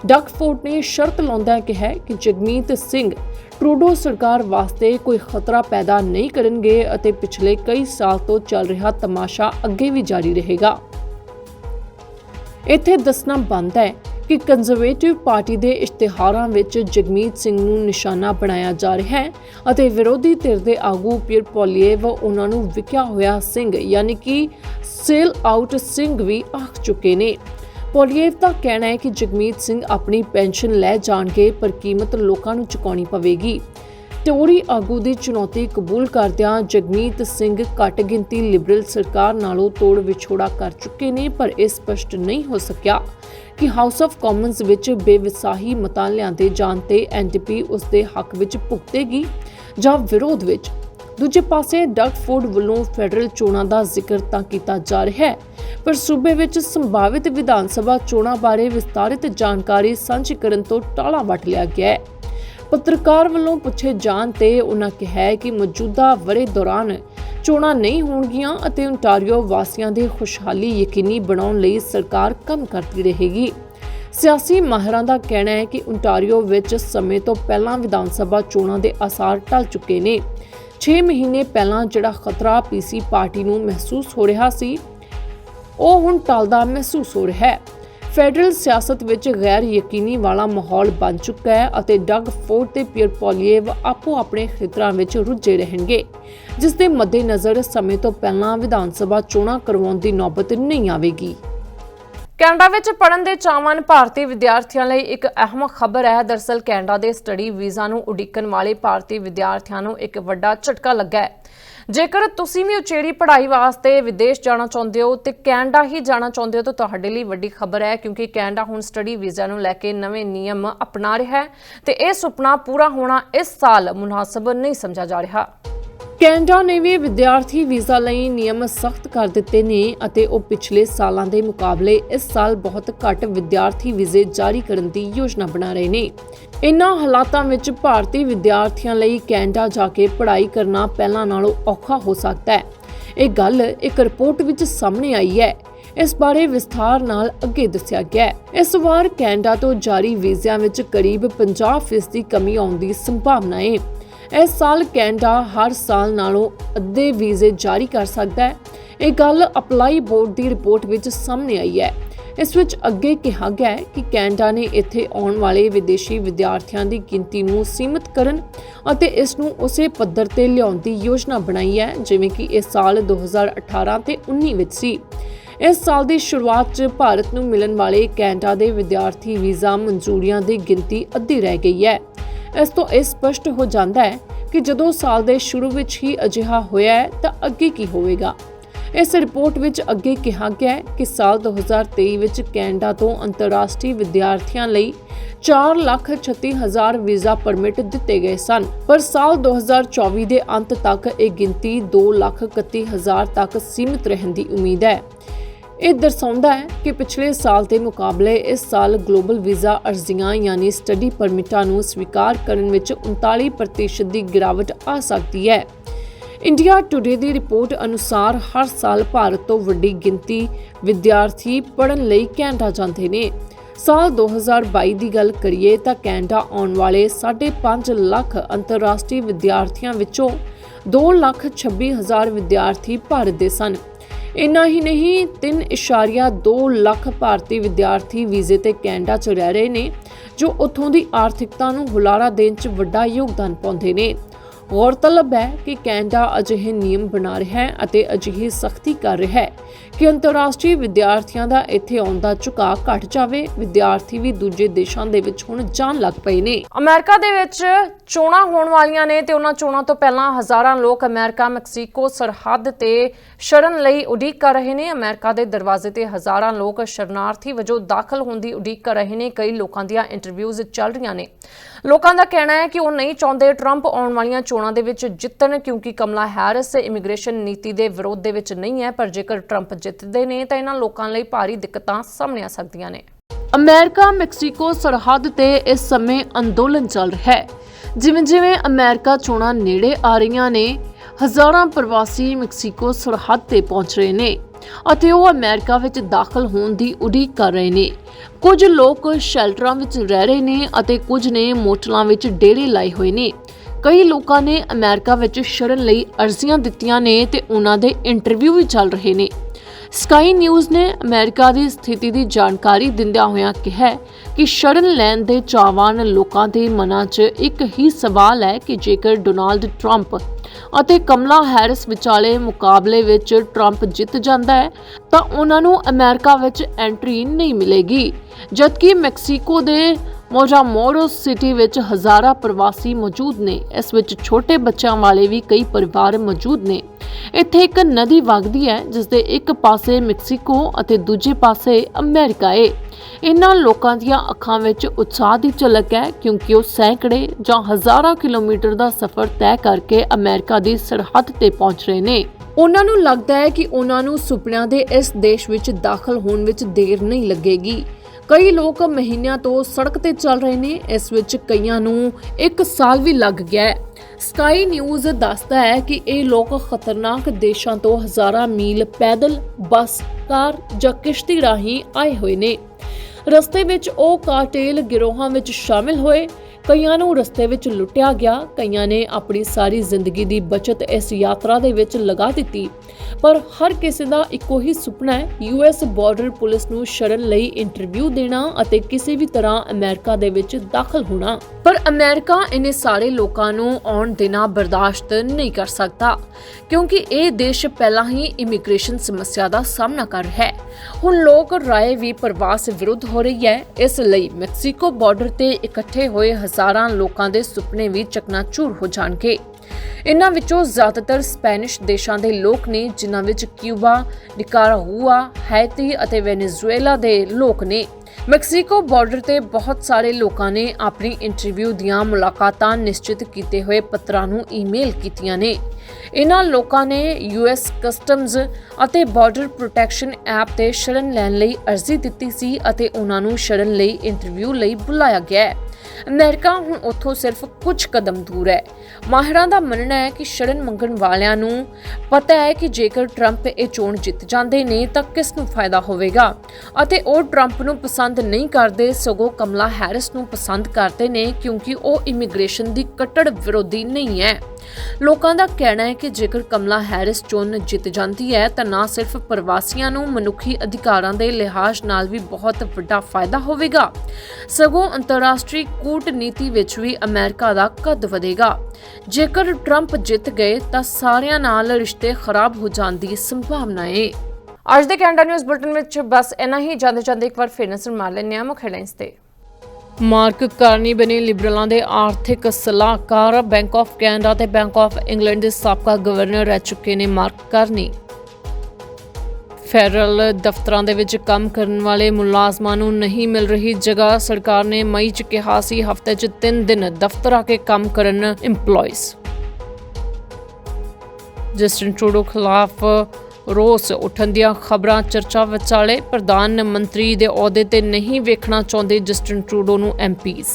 ਡਾਕ ਫੋਰਡ ਨੇ ਸ਼ਰਤ ਲਾਉਂਦਿਆਂ ਕਿਹਾ ਕਿ ਜਗਮੀਤ ਸਿੰਘ ਟਰੂਡੋ ਸਰਕਾਰ ਵਾਸਤੇ ਕੋਈ ਖਤਰਾ ਪੈਦਾ ਨਹੀਂ ਕਰਨਗੇ ਅਤੇ ਪਿਛਲੇ ਕਈ ਸਾਲ ਤੋਂ ਚੱਲ ਰਿਹਾ ਤਮਾਸ਼ਾ ਅੱਗੇ ਵੀ ਜਾਰੀ ਰਹੇਗਾ। ਇੱਥੇ ਦੱਸਣਾ ਬਣਦਾ ਹੈ ਕਿ ਕੰਜ਼ਰਵੇਟਿਵ ਪਾਰਟੀ ਦੇ ਇਸ਼ਤਿਹਾਰਾਂ ਵਿੱਚ ਜਗਮੀਤ ਸਿੰਘ ਨੂੰ ਨਿਸ਼ਾਨਾ ਬਣਾਇਆ ਜਾ ਰਿਹਾ ਹੈ ਅਤੇ ਵਿਰੋਧੀ ਧਿਰ ਦੇ ਆਗੂ ਪੀਰ ਪੋਲੀਏਵ ਉਹਨਾਂ ਨੂੰ ਵਿਕਿਆ ਹੋਇਆ ਸਿੰਘ, ਯਾਨੀ ਕਿ ਸੇਲ ਆਊਟ ਸਿੰਘ ਵੀ ਆਖ ਚੁੱਕੇ ਨੇ। ਪੋਲੀਏਵ ਦਾ ਕਹਿਣਾ ਹੈ ਕਿ ਜਗਮੀਤ ਸਿੰਘ ਆਪਣੀ ਪੈਨਸ਼ਨ ਲੈ ਜਾਣਗੇ ਪਰ ਕੀਮਤ ਲੋਕਾਂ ਨੂੰ ਚੁਕਾਉਣੀ ਪਵੇਗੀ। ਟੋਰੀ ਆਗੂ ਦੀ ਚੁਣੌਤੀ ਕਬੂਲ ਕਰਦਿਆਂ ਜਗਮੀਤ ਸਿੰਘ ਘੱਟ ਗਿਣਤੀ ਲਿਬਰਲ ਸਰਕਾਰ ਨਾਲੋਂ ਤੋੜ ਵਿਛੋੜਾ ਕਰ ਚੁੱਕੇ ਨੇ, ਪਰ ਇਹ ਸਪਸ਼ਟ ਨਹੀਂ ਹੋ ਸਕਿਆ ਕਿ ਹਾਊਸ ਆਫ ਕਾਮਨਸ ਵਿੱਚ ਬੇਵਿਸਾਹੀ ਮਤਾਂ ਲਿਆਂਦੇ ਜਾਣ ਤੇ ਐਨਡੀਪੀ ਉਸ ਦੇ ਹੱਕ ਵਿੱਚ ਭੁਗਤੇਗੀ ਜਾਂ ਵਿਰੋਧ ਵਿੱਚ। ਦੂਜੇ ਪਾਸੇ ਡਗ ਫੋਰਡ ਵੱਲੋਂ ਫੈਡਰਲ ਚੋਣਾਂ ਦਾ ਜ਼ਿਕਰ ਤਾਂ ਕੀਤਾ ਜਾ ਰਿਹਾ ਹੈ, ਪਰ ਸੂਬੇ ਵਿੱਚ ਸੰਭਾਵਿਤ ਵਿਧਾਨ ਸਭਾ ਚੋਣਾਂ ਬਾਰੇ ਵਿਸਤਾਰਿਤ ਜਾਣਕਾਰੀ ਸਾਂਝੀ ਕਰਨ ਤੋਂ ਟਾਲਾ ਵੱਟ ਲਿਆ ਗਿਆ ਹੈ। ਪੱਤਰਕਾਰ ਵੱਲੋਂ ਪੁੱਛੇ ਜਾਣ ਤੇ ਉਹਨਾਂ ਕਿਹਾ ਕਿ ਮੌਜੂਦਾ ਵਰੇ ਦੌਰਾਨ ਚੋਣਾਂ ਨਹੀਂ ਹੋਣਗੀਆਂ ਅਤੇ ਓਨਟਾਰੀਓ ਵਾਸੀਆਂ ਦੀ ਖੁਸ਼ਹਾਲੀ ਯਕੀਨੀ ਬਣਾਉਣ ਲਈ ਸਰਕਾਰ ਕੰਮ ਕਰਦੀ ਰਹੇਗੀ। ਸਿਆਸੀ ਮਾਹਿਰਾਂ ਦਾ ਕਹਿਣਾ ਹੈ ਕਿ ਓਨਟਾਰੀਓ ਵਿੱਚ ਸਮੇਂ ਤੋਂ ਪਹਿਲਾਂ ਵਿਧਾਨ ਸਭਾ ਚੋਣਾਂ ਦੇ ਆਸਾਰ ਟਲ ਚੁੱਕੇ ਨੇ। 6 ਮਹੀਨੇ ਪਹਿਲਾਂ ਜਿਹੜਾ ਖਤਰਾ ਪੀਸੀ ਪਾਰਟੀ ਨੂੰ ਮਹਿਸੂਸ ਹੋ ਰਿਹਾ ਸੀ, ਉਹ ਹੁਣ ਟਲਦਾ ਮਹਿਸੂਸ ਹੋ ਰਿਹਾ ਹੈ। ਫੈਡਰਲ ਸਿਆਸਤ ਵਿੱਚ ਗੈਰ ਯਕੀਨੀ ਵਾਲਾ ਮਾਹੌਲ ਬਣ ਚੁੱਕਾ ਹੈ ਅਤੇ ਡਗ ਫੋਰਡ ਤੇ ਪੀਅਰ ਪੋਲੀਏਵ ਆਪੋ ਆਪਣੇ ਖੇਤਰਾਂ ਵਿੱਚ ਰੁੱਝੇ ਰਹਿਣਗੇ, ਜਿਸ ਦੇ ਮੱਦੇਨਜ਼ਰ ਸਮੇਂ ਤੋਂ ਪਹਿਲਾਂ ਵਿਧਾਨ ਸਭਾ ਚੋਣਾਂ ਕਰਵਾਉਣ ਦੀ ਨੌਬਤ ਨਹੀਂ ਆਵੇਗੀ। ਕੈਨੇਡਾ ਵਿੱਚ ਪੜਨ ਦੇ ਚਾਹਵਾਨ ਭਾਰਤੀ ਵਿਦਿਆਰਥੀਆਂ ਲਈ ਇੱਕ ਅਹਿਮ ਖਬਰ ਹੈ। ਦਰਸਲ, ਕੈਨੇਡਾ ਦੇ ਸਟੱਡੀ ਵੀਜ਼ਾ ਨੂੰ ਉਡੀਕਣ ਵਾਲੇ ਭਾਰਤੀ ਵਿਦਿਆਰਥੀਆਂ ਨੂੰ ਇੱਕ ਵੱਡਾ ਝਟਕਾ ਲੱਗਾ ਹੈ। ਜੇਕਰ ਤੁਸੀਂ ਵੀ ਉਚੇਰੀ ਪੜ੍ਹਾਈ ਵਾਸਤੇ ਵਿਦੇਸ਼ ਜਾਣਾ ਚਾਹੁੰਦੇ ਹੋ ਤੇ ਕੈਨੇਡਾ ਹੀ ਜਾਣਾ ਚਾਹੁੰਦੇ ਹੋ ਤਾਂ ਤੁਹਾਡੇ ਲਈ ਵੱਡੀ ਖਬਰ ਹੈ, ਕਿਉਂਕਿ ਕੈਨੇਡਾ ਹੁਣ ਸਟੱਡੀ ਵੀਜ਼ਾ ਨੂੰ ਲੈ ਕੇ ਨਵੇਂ ਨਿਯਮ ਅਪਣਾ ਰਿਹਾ ਹੈ ਤੇ ਇਹ ਸੁਪਨਾ ਪੂਰਾ ਹੋਣਾ ਇਸ ਸਾਲ ਮੁਨਾਸਬ ਨਹੀਂ ਸਮਝਿਆ ਜਾ ਰਿਹਾ। ਕੈਨੇਡਾ ਨੇ ਵੀ ਵਿਦਿਆਰਥੀ ਵੀਜ਼ਾ ਲਈ ਨਿਯਮ ਸਖਤ ਕਰ ਦਿੱਤੇ ਨੇ ਅਤੇ ਉਹ ਪਿਛਲੇ ਸਾਲਾਂ ਦੇ ਮੁਕਾਬਲੇ ਇਸ ਸਾਲ ਬਹੁਤ ਘੱਟ ਵਿਦਿਆਰਥੀ ਵੀਜ਼ੇ ਜਾਰੀ ਕਰਨ ਦੀ ਯੋਜਨਾ ਬਣਾ ਰਹੇ ਨੇ। ਇਨ੍ਹਾਂ ਹਾਲਾਤਾਂ ਵਿੱਚ ਭਾਰਤੀ ਵਿਦਿਆਰਥੀਆਂ ਲਈ ਕੈਨੇਡਾ ਜਾ ਕੇ ਪੜ੍ਹਾਈ ਕਰਨਾ ਪਹਿਲਾਂ ਨਾਲੋਂ ਔਖਾ ਹੋ ਸਕਦਾ ਹੈ। ਇਹ ਗੱਲ ਇੱਕ ਰਿਪੋਰਟ ਵਿੱਚ ਸਾਹਮਣੇ ਆਈ ਹੈ। ਇਸ ਬਾਰੇ ਵਿਸਥਾਰ ਨਾਲ ਅੱਗੇ ਦੱਸਿਆ ਗਿਆ ਹੈ। ਇਸ ਵਾਰ ਕੈਨੇਡਾ ਤੋਂ ਜਾਰੀ ਵੀਜ਼ਿਆਂ ਵਿੱਚ ਕਰੀਬ 50% ਦੀ ਕਮੀ ਆਉਣ ਦੀ ਸੰਭਾਵਨਾ ਹੈ। ਇਸ ਸਾਲ ਕੈਨੇਡਾ ਹਰ ਸਾਲ ਨਾਲੋਂ ਅੱਧੇ ਵੀਜ਼ੇ ਜਾਰੀ ਕਰ ਸਕਦਾ ਹੈ। ਇਹ ਗੱਲ ਅਪਲਾਈ ਬੋਰਡ ਦੀ ਰਿਪੋਰਟ ਵਿੱਚ ਸਾਹਮਣੇ ਆਈ ਹੈ। ਇਸ ਵਿੱਚ ਅੱਗੇ ਕਿਹਾ ਗਿਆ ਹੈ ਕਿ ਕੈਨੇਡਾ ਨੇ ਇੱਥੇ ਆਉਣ ਵਾਲੇ ਵਿਦੇਸ਼ੀ ਵਿਦਿਆਰਥੀਆਂ ਦੀ ਗਿਣਤੀ ਨੂੰ ਸੀਮਿਤ ਕਰਨ ਅਤੇ ਇਸ ਨੂੰ ਉਸੇ ਪੱਧਰ ਤੇ ਲਿਆਉਣ ਦੀ ਯੋਜਨਾ ਬਣਾਈ ਹੈ, ਜਿਵੇਂ ਕਿ ਇਹ ਸਾਲ 2018 ਤੇ 19 ਵਿੱਚ ਸੀ। ਇਸ ਸਾਲ ਦੀ ਸ਼ੁਰੂਆਤ 'ਚ ਭਾਰਤ ਨੂੰ ਮਿਲਣ ਵਾਲੇ ਕੈਨੇਡਾ ਦੇ ਵਿਦਿਆਰਥੀ ਵੀਜ਼ਾ ਮਨਜ਼ੂਰੀਆਂ ਦੀ ਗਿਣਤੀ ਅੱਧੀ ਰਹਿ ਗਈ ਹੈ। ਇਸ ਤੋਂ ਇਹ ਸਪਸ਼ਟ ਹੋ ਜਾਂਦਾ ਹੈ ਕਿ ਜਦੋਂ ਸਾਲ ਦੇ ਸ਼ੁਰੂ ਵਿੱਚ ਹੀ ਅਜਿਹਾ ਹੋਇਆ ਹੈ ਤਾਂ ਅੱਗੇ ਕੀ ਹੋਵੇਗਾ? ਇਸ ਰਿਪੋਰਟ ਵਿੱਚ ਅੱਗੇ ਕਿਹਾ ਗਿਆ ਹੈ ਕਿ ਸਾਲ 2023 ਵਿੱਚ ਕੈਨੇਡਾ ਤੋਂ ਅੰਤਰਰਾਸ਼ਟਰੀ ਵਿਦਿਆਰਥੀਆਂ ਲਈ 4,36,000 ਵੀਜ਼ਾ ਪਰਮਿਟ ਦਿੱਤੇ ਗਏ ਸਨ। ਪਰ ਸਾਲ 2024 ਦੇ ਅੰਤ ਤੱਕ ਇਹ ਗਿਣਤੀ 2,31,000 ਤੱਕ ਸੀਮਿਤ ਰਹਿਣ ਦੀ ਉਮੀਦ ਹੈ। ਇਹ ਦਰਸਾਉਂਦਾ ਹੈ ਕਿ ਪਿਛਲੇ ਸਾਲ ਦੇ ਮੁਕਾਬਲੇ ਇਸ ਸਾਲ ਗਲੋਬਲ ਵੀਜ਼ਾ ਅਰਜ਼ੀਆਂ ਯਾਨੀ ਸਟੱਡੀ ਪਰਮਿਟਾਂ ਨੂੰ ਸਵੀਕਾਰ ਕਰਨ ਵਿੱਚ 39% ਦੀ ਗਿਰਾਵਟ ਆ ਸਕਦੀ ਹੈ। ਇੰਡੀਆ ਟੁਡੇ ਦੀ ਰਿਪੋਰਟ ਅਨੁਸਾਰ ਹਰ ਸਾਲ ਭਾਰਤ ਤੋਂ ਵੱਡੀ ਗਿਣਤੀ ਵਿਦਿਆਰਥੀ ਪੜ੍ਹਨ ਲਈ ਕੈਨੇਡਾ ਜਾਂਦੇ ਨੇ। ਸਾਲ 2022 ਦੀ ਗੱਲ ਕਰੀਏ ਤਾਂ ਕੈਨੇਡਾ ਆਉਣ ਵਾਲੇ 5.5 ਲੱਖ ਅੰਤਰਰਾਸ਼ਟਰੀ ਵਿਦਿਆਰਥੀਆਂ ਵਿੱਚੋਂ 2,26,000 ਵਿਦਿਆਰਥੀ ਭਾਰਤ ਦੇ ਸਨ। ਇੰਨਾ ਹੀ ਨਹੀਂ 3.2 ਲੱਖ ਭਾਰਤੀ ਵਿਦਿਆਰਥੀ ਵੀਜ਼ੇ ਤੇ ਕੈਨੇਡਾ 'ਚ ਰਹਿ ਰਹੇ ਨੇ, ਜੋ ਉੱਥੋਂ ਦੀ ਆਰਥਿਕਤਾ ਨੂੰ ਹੁਲਾਰਾ ਦੇਣ 'ਚ ਵੱਡਾ ਯੋਗਦਾਨ ਪਾਉਂਦੇ ਨੇ। ਗੌਰਤਲਬ ਹੈ ਕਿ ਕੈਨੇਡਾ ਅਜਿਹੇ ਨਿਯਮ ਬਣਾ ਰਿਹਾ ਹੈ ਅਤੇ ਅਜਿਹੀ ਸਖਤੀ ਕਰ ਰਿਹਾ ਹੈ ਕਿ ਅੰਤਰਰਾਸ਼ਟਰੀ ਵਿਦਿਆਰਥੀਆਂ ਦਾ ਇੱਥੇ ਆਉਣ ਦਾ ਝੁਕਾਅ ਘਟ ਜਾਵੇ, ਵਿਦਿਆਰਥੀ ਵੀ ਦੂਜੇ ਦੇਸ਼ਾਂ ਦੇ ਵਿੱਚ ਹੁਣ ਜਾਣ ਲੱਗ ਪਏ ਨੇ। ਅਮਰੀਕਾ ਦੇ ਵਿੱਚ ਚੋਣਾਂ ਹੋਣ ਵਾਲੀਆਂ ਨੇ ਤੇ ਉਹਨਾਂ ਚੋਣਾਂ ਤੋਂ ਪਹਿਲਾਂ ਹਜ਼ਾਰਾਂ ਲੋਕ ਅਮਰੀਕਾ, ਮੈਕਸੀਕੋ ਸਰਹੱਦ ਤੇ ਸ਼ਰਨ ਲਈ ਉਡੀਕ ਕਰ ਰਹੇ ਨੇ। ਅਮਰੀਕਾ ਦੇ ਦਰਵਾਜ਼ੇ ਤੇ ਹਜ਼ਾਰਾਂ ਲੋਕ ਸ਼ਰਨਾਰਥੀ ਵਜੋਂ ਦਾਖਲ ਹੋਣ ਦੀ ਉਡੀਕ ਕਰ ਰਹੇ ਨੇ। ਕਈ ਲੋਕਾਂ ਦੀਆਂ ਇੰਟਰਵਿਊਜ਼ ਚੱਲ ਰਹੀਆਂ ਨੇ। ਲੋਕਾਂ ਦਾ ਕਹਿਣਾ ਹੈ ਕਿ ਉਹ ਨਹੀਂ ਚਾਹੁੰਦੇ ਟਰੰਪ ਆਉਣ ਵਾਲੀਆਂ ਚੋਣਾਂ ਦੇ ਵਿੱਚ ਜਿੱਤਣ ਕਿਉਂਕਿ ਕਮਲਾ ਹੈਰਿਸ ਇਮੀਗ੍ਰੇਸ਼ਨ ਨੀਤੀ ਦੇ ਵਿਰੋਧ ਦੇ ਵਿੱਚ ਨਹੀਂ ਹੈ, ਪਰ ਜੇਕਰ ਟਰੰਪ ਜਿੱਤਦੇ ਨੇ ਤਾਂ ਇਹਨਾਂ ਲੋਕਾਂ ਲਈ ਭਾਰੀ ਦਿੱਕਤਾਂ ਸਾਹਮਣੇ ਆ ਸਕਦੀਆਂ ਨੇ। ਅਮਰੀਕਾ ਮੈਕਸੀਕੋ ਸਰਹੱਦ ਤੇ ਇਸ ਸਮੇਂ ਅੰਦੋਲਨ ਚੱਲ ਰਿਹਾ ਹੈ। ਜਿਵੇਂ ਜਿਵੇਂ ਅਮਰੀਕਾ ਚੋਣਾਂ ਨੇੜੇ ਆ ਰਹੀਆਂ ਨੇ, ਹਜ਼ਾਰਾਂ ਪ੍ਰਵਾਸੀ ਮੈਕਸੀਕੋ ਸਰਹੱਦ ਤੇ ਪਹੁੰਚ ਰਹੇ ਨੇ ਅਤੇ ਉਹ ਅਮਰੀਕਾ ਵਿੱਚ ਦਾਖਲ ਹੋਣ ਦੀ ਉਡੀਕ ਕਰ ਰਹੇ ਨੇ। ਕੁਝ ਲੋਕ ਸ਼ੈਲਟਰਾਂ ਵਿੱਚ ਰਹਿ ਰਹੇ ਨੇ ਅਤੇ ਕੁਝ ਨੇ ਮੋਟਲਾਂ ਵਿੱਚ ਡੇਰੇ ਲਾਏ ਹੋਏ ਨੇ। ਕਈ ਲੋਕਾਂ ਨੇ ਅਮਰੀਕਾ ਵਿੱਚ ਸ਼ਰਨ ਲਈ ਅਰਜ਼ੀਆਂ ਦਿੱਤੀਆਂ ਨੇ ਤੇ ਉਹਨਾਂ ਦੇ ਇੰਟਰਵਿਊ ਵੀ ਚੱਲ ਰਹੇ ਨੇ। ਸਕਾਈ ਨਿਊਜ਼ ਨੇ ਅਮਰੀਕਾ ਦੀ ਸਥਿਤੀ ਦੀ ਜਾਣਕਾਰੀ ਦਿੰਦਿਆਂ ਹੋਇਆਂ ਕਿਹਾ ਕਿ ਸ਼ਰਨ ਲੈਣ ਦੇ ਚਾਹਵਾਨ ਲੋਕਾਂ ਦੇ ਮਨਾਂ 'ਚ ਇੱਕ ਹੀ ਸਵਾਲ ਹੈ ਕਿ ਜੇਕਰ ਡੋਨਾਲਡ ਟਰੰਪ ਅਤੇ ਕਮਲਾ ਹੈਰਿਸ ਵਿਚਾਲੇ ਮੁਕਾਬਲੇ ਵਿੱਚ ਟਰੰਪ ਜਿੱਤ ਜਾਂਦਾ ਹੈ, ਤਾਂ ਉਹਨਾਂ ਨੂੰ ਅਮਰੀਕਾ ਵਿੱਚ ਐਂਟਰੀ ਨਹੀਂ ਮਿਲੇਗੀ। ਜਦਕਿ ਮੈਕਸੀਕੋ ਦੇ ਮੋਜਾਮੋਰੋ ਸਿਟੀ ਵਿੱਚ ਹਜ਼ਾਰਾਂ ਪ੍ਰਵਾਸੀ ਮੌਜੂਦ ਨੇ, ਇਸ ਵਿੱਚ ਛੋਟੇ ਬੱਚਿਆਂ ਵਾਲੇ ਵੀ ਕਈ ਪਰਿਵਾਰ ਮੌਜੂਦ ਨੇ। ਇੱਥੇ ਇੱਕ ਨਦੀ ਵਗਦੀ ਹੈ ਜਿਸ ਦੇ ਇੱਕ ਪਾਸੇ ਮੈਕਸੀਕੋ ਅਤੇ ਦੂਜੇ ਪਾਸੇ ਅਮਰੀਕਾ ਹੈ ਇਨ੍ਹਾਂ ਲੋਕਾਂ ਦੀਆਂ ਅੱਖਾਂ ਵਿੱਚ ਉਤਸ਼ਾਹ ਦੀ ਝਲਕ ਹੈ, ਕਿਉਂਕਿ ਉਹ ਸੈਂਕੜੇ ਜਾਂ ਹਜ਼ਾਰਾਂ ਕਿਲੋਮੀਟਰ ਦਾ ਸਫ਼ਰ ਤੈਅ ਕਰਕੇ ਅਮਰੀਕਾ ਦੀ ਸਰਹੱਦ ਤੇ ਪਹੁੰਚ ਰਹੇ ਨੇ। ਉਹਨਾਂ ਨੂੰ ਲੱਗਦਾ ਹੈ ਕਿ ਉਹਨਾਂ ਨੂੰ ਸੁਪਨਿਆਂ ਦੇ ਇਸ ਦੇਸ਼ ਵਿੱਚ ਦਾਖਲ ਹੋਣ ਵਿੱਚ ਦੇਰ ਨਹੀਂ ਲੱਗੇਗੀ। ਕਈ ਲੋਕ ਮਹੀਨਿਆਂ ਤੋਂ ਸੜਕ ਤੇ ਚੱਲ ਰਹੇ ਨੇ, ਇਸ ਵਿੱਚ ਕਈਆਂ ਨੂੰ 1 ਸਾਲ ਵੀ ਲੱਗ ਗਿਆ ਹੈ। ਸਕਾਈ ਨਿਊਜ਼ ਦੱਸਦਾ ਹੈ ਕਿ ਇਹ ਲੋਕ ਖਤਰਨਾਕ ਦੇਸ਼ਾਂ ਤੋਂ ਹਜ਼ਾਰਾਂ ਮੀਲ ਪੈਦਲ ਬੱਸ, ਕਾਰ ਜਾਂ ਕਿਸ਼ਤੀ ਰਾਹੀਂ ਆਏ ਹੋਏ ਨੇ। ਰਸਤੇ ਵਿੱਚ ਉਹ ਕਾਰਟੇਲ ਗਿਰੋਹਾਂ ਵਿੱਚ ਸ਼ਾਮਿਲ ਹੋਏ। ਕਈਆਂ ਨੂੰ ਰਸਤੇ ਵਿੱਚ ਲੁੱਟਿਆ ਗਿਆ। ਕਈਆਂ ਨੇ ਆਪਣੀ ਸਾਰੀ ਜ਼ਿੰਦਗੀ ਦੀ ਬਚਤ ਇਸ ਯਾਤਰਾ ਦੇ ਵਿੱਚ ਲਗਾ ਦਿੱਤੀ। ਪਰ ਹਰ ਕਿਸੇ ਦਾ ਇੱਕੋ ਹੀ ਸੁਪਨਾ ਹੈ ਯੂਐਸ ਬਾਰਡਰ ਪੁਲਿਸ ਨੂੰ ਸ਼ਰਨ ਲਈ ਇੰਟਰਵਿਊ ਦੇਣਾ ਅਤੇ ਕਿਸੇ ਵੀ ਤਰ੍ਹਾਂ ਅਮਰੀਕਾ ਦੇ ਵਿੱਚ ਦਾਖਲ ਹੋਣਾ। ਪਰ ਅਮਰੀਕਾ ਇਹਨੇ ਸਾਰੇ ਲੋਕਾਂ ਨੂੰ ਆਉਣ ਦੇਣਾ ਬਰਦਾਸ਼ਤ ਨਹੀਂ ਕਰ ਸਕਦਾ, ਕਿਉਂਕਿ ਇਹ ਦੇਸ਼ ਪਹਿਲਾਂ ਹੀ ਇਮੀਗ੍ਰੇਸ਼ਨ ਸਮੱਸਿਆ ਦਾ ਸਾਹਮਣਾ ਕਰ ਰਿਹਾ ਹੈ। ਹੁਣ ਲੋਕ ਰਾਏ ਵੀ ਪ੍ਰਵਾਸ ਵਿਰੁੱਧ ਹੋ ਰਹੀ ਹੈ। ਇਸ ਲਈ ਮੈਕਸੀਕੋ ਬਾਰਡਰ ਤੇ ਇਕੱਠੇ ਹੋਏ ਹਜ਼ਾਰਾਂ ਲੋਕਾਂ ਦੇ ਸੁਪਨੇ ਵੀ ਚਕਨਾਚੂਰ ਹੋ ਜਾਣਗੇ। ਇਨ੍ਹਾਂ ਵਿੱਚੋਂ ਜ਼ਿਆਦਾਤਰ ਸਪੈਨਿਸ਼ ਦੇਸ਼ਾਂ ਦੇ ਲੋਕ ਨੇ, ਜਿਨ੍ਹਾਂ ਵਿੱਚ ਕਿਊਬਾ ਨਿਕਾਰਾਗੁਆ ਹੈਤੀ ਅਤੇ ਵੈਨੇਜ਼ੁਏਲਾ ਦੇ ਲੋਕ ਨੇ। ਮੈਕਸੀਕੋ ਬਾਰਡਰ ਤੇ ਬਹੁਤ ਸਾਰੇ ਲੋਕਾਂ ਨੇ ਆਪਣੀ ਇੰਟਰਵਿਊ ਦੀਆਂ ਮੁਲਾਕਾਤਾਂ ਨਿਸ਼ਚਿਤ ਕੀਤੇ ਹੋਏ ਪੱਤਰਾਂ ਨੂੰ ਈਮੇਲ ਕੀਤੀਆਂ ਨੇ। ਇਨ੍ਹਾਂ ਲੋਕਾਂ ਨੇ ਯੂਐਸ ਕਸਟਮਜ਼ ਅਤੇ ਬਾਰਡਰ ਪ੍ਰੋਟੈਕਸ਼ਨ ਐਪ ਤੇ ਸ਼ਰਨ ਲੈਣ ਲਈ ਅਰਜ਼ੀ ਦਿੱਤੀ ਸੀ ਅਤੇ ਉਹਨਾਂ ਨੂੰ ਸ਼ਰਨ ਲਈ ਇੰਟਰਵਿਊ ਲਈ ਬੁਲਾਇਆ ਗਿਆ ਹੈ। ਅਮਰੀਕਾ ਹੁਣ ਉੱਥੋਂ ਸਿਰਫ ਕੁਝ ਕਦਮ ਦੂਰ ਹੈ। ਮਾਹਿਰਾਂ ਦਾ ਮੰਨਣਾ ਹੈ ਕਿ ਸ਼ਰਨ ਮੰਗਣ ਵਾਲਿਆਂ ਨੂੰ ਪਤਾ ਹੈ ਕਿ ਜੇਕਰ ਟਰੰਪ ਇਹ ਚੋਣ ਜਿੱਤ ਜਾਂਦੇ ਨੇ ਤਾਂ ਕਿਸ ਨੂੰ ਫਾਇਦਾ ਹੋਵੇਗਾ ਅਤੇ ਉਹ ਟਰੰਪ ਨੂੰ ਪਸੰਦ ਨਹੀਂ ਕਰਦੇ, ਸਗੋਂ ਕਮਲਾ ਹੈਰਿਸ ਨੂੰ ਪਸੰਦ ਕਰਦੇ ਨੇ ਕਿਉਂਕਿ ਉਹ ਇਮੀਗ੍ਰੇਸ਼ਨ ਦੀ ਕੱਟੜ ਵਿਰੋਧੀ ਨਹੀਂ ਹੈ। ਲੋਕਾਂ ਦਾ ਕਹਿਣਾ ਹੈ ਕਿ ਜੇਕਰ ਕਮਲਾ ਹੈਰਿਸ ਚੋਣ ਜਿੱਤ ਜਾਂਦੀ ਹੈ, ਤਾਂ ਨਾ ਸਿਰਫ ਪ੍ਰਵਾਸੀਆਂ ਨੂੰ, ਮਨੁੱਖੀ ਅਧਿਕਾਰਾਂ ਦੇ ਲਿਹਾਜ਼ ਨਾਲ ਵੀ ਬਹੁਤ ਵੱਡਾ ਫਾਇਦਾ ਹੋਵੇਗਾ। ਸਗੋਂ ਅੰਤਰਰਾਸ਼ਟਰੀ ਕੂਟਨੀਤੀ ਵਿੱਚ ਵੀ ਅਮਰੀਕਾ ਦਾ ਕੱਦ ਵਧੇਗਾ। ਜੇਕਰ ਟਰੰਪ ਜਿੱਤ ਗਏ, ਤਾਂ ਸਾਰਿਆਂ ਨਾਲ ਰਿਸ਼ਤੇ ਖਰਾਬ ਹੋ ਜਾਣ ਦੀ ਸੰਭਾਵਨਾ ਹੈ। ਅੱਜ ਦੇ ਕੈਨੇਡਾ ਨਿਊਜ਼ ਬੁਲਟਨ ਵਿੱਚ ਬਸ ਇੰਨਾ ਹੀ। ਜਾਂਦੇ ਜਾਂਦੇ ਇੱਕ ਵਾਰ ਫਿਰ ਨਜ਼ਰ ਮਾਰ ਲੈਂਦੇ ਹਾਂ ਮੁੱਖ ਹੈਡਲਾਈਨਸ ਤੇ। ਮਾਰਕ ਕਾਰਨੀ ਬਣੇ ਲਿਬਰਲਾਂ ਦੇ ਆਰਥਿਕ ਸਲਾਹਕਾਰ। ਬੈਂਕ ਆਫ ਕੈਨੇਡਾ ਤੇ ਬੈਂਕ ਆਫ ਇੰਗਲੈਂਡ ਦੇ ਸਾਬਕਾ ਗਵਰਨਰ ਰਹਿ ਚੁੱਕੇ ਨੇ ਮਾਰਕ ਕਾਰਨੀ। ਫੈਡਰਲ ਦਫ਼ਤਰਾਂ ਦੇ ਵਿੱਚ ਕੰਮ ਕਰਨ ਵਾਲੇ ਮੁਲਾਜ਼ਮਾਂ ਨੂੰ ਨਹੀਂ ਮਿਲ ਰਹੀ ਜਗ੍ਹਾ। ਸਰਕਾਰ ਨੇ ਮਈ 'ਚ ਕਿਹਾ ਸੀ, ਹਫ਼ਤੇ 'ਚ 3 ਦਿਨ ਦਫ਼ਤਰ ਆ ਕੇ ਕੰਮ ਕਰਨ EMPLOYEES ਜਸਟਿਨ ਟਰੂਡੋ ਖਿਲਾਫ ਰੋਸ ਉੱਠਣ ਦੀਆਂ ਖਬਰਾਂ ਚਰਚਾ ਵਿਚਾਲੇ ਪ੍ਰਧਾਨ ਮੰਤਰੀ ਦੇ ਅਹੁਦੇ ਤੇ ਨਹੀਂ ਵੇਖਣਾ ਚਾਹੁੰਦੇ ਜਸਟਿਨ ਟਰੂਡੋ ਨੂੰ ਐਮਪੀਜ਼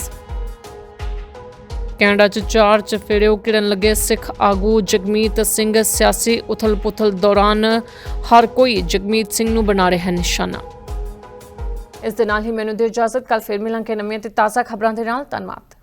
ਕੈਨੇਡਾ 'ਚ ਚਾਰ ਚਫੇਰੇ ਉਕਿੜਨ ਲੱਗੇ ਸਿੱਖ ਆਗੂ ਜਗਮੀਤ ਸਿੰਘ ਸਿਆਸੀ ਉਥਲ-ਪੁਥਲ ਦੌਰਾਨ ਹਰ ਕੋਈ ਜਗਮੀਤ ਸਿੰਘ ਨੂੰ ਬਣਾ ਰਿਹਾ ਨਿਸ਼ਾਨਾ। ਇਸ ਦੇ ਨਾਲ ਹੀ ਮੈਨੂੰ ਦਿਓ ਇਜਾਜ਼ਤ ਕੱਲ ਫਿਰ ਮਿਲਾਂਗੇ ਨਵੀਆਂ ਤੇ ਤਾਜ਼ਾ ਖਬਰਾਂ ਦੇ ਨਾਲ। ਧੰਨਵਾਦ।